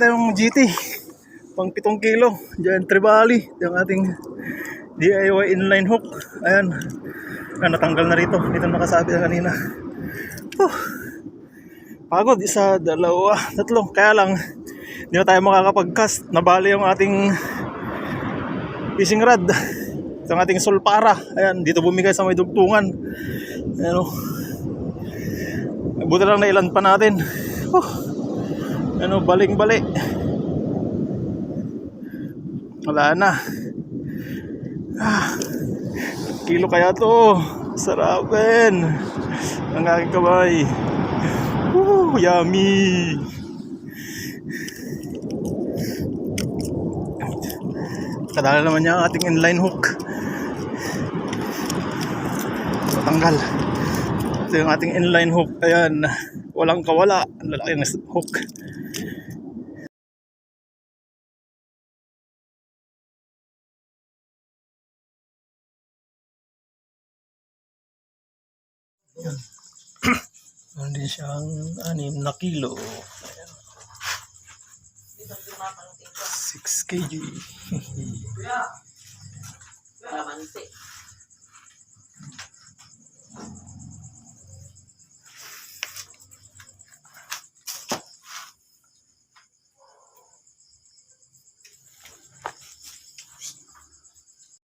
Yung GT, pang 7 kilo, dyan Tribali, yung ating DIY inline hook. Ayan, Ayan, natanggal na rito. Dito nakasabi na kanina. Huh. Pagod, isa, dalawa, tatlo. Kaya lang, hindi na tayo makakapag-cast. Nabali yung ating fishing rod. Itong ating sulpara. Ayan, dito bumigay sa may dugtungan. Ayan o. Buti lang nailan pa natin. Huh. Ano, baling-bali. Wala na. Ah, kilo kaya to. Sarapin. Ang aking kamay. Woo, yummy. Kadala naman niya ang ating inline hook. So, tanggal. Ito yung ating inline hook. Ayan. Walang kawala. Ang lalaki ng hook. Meron din siyang anim na kilo. Ayan. 6 kg. Kalamansi.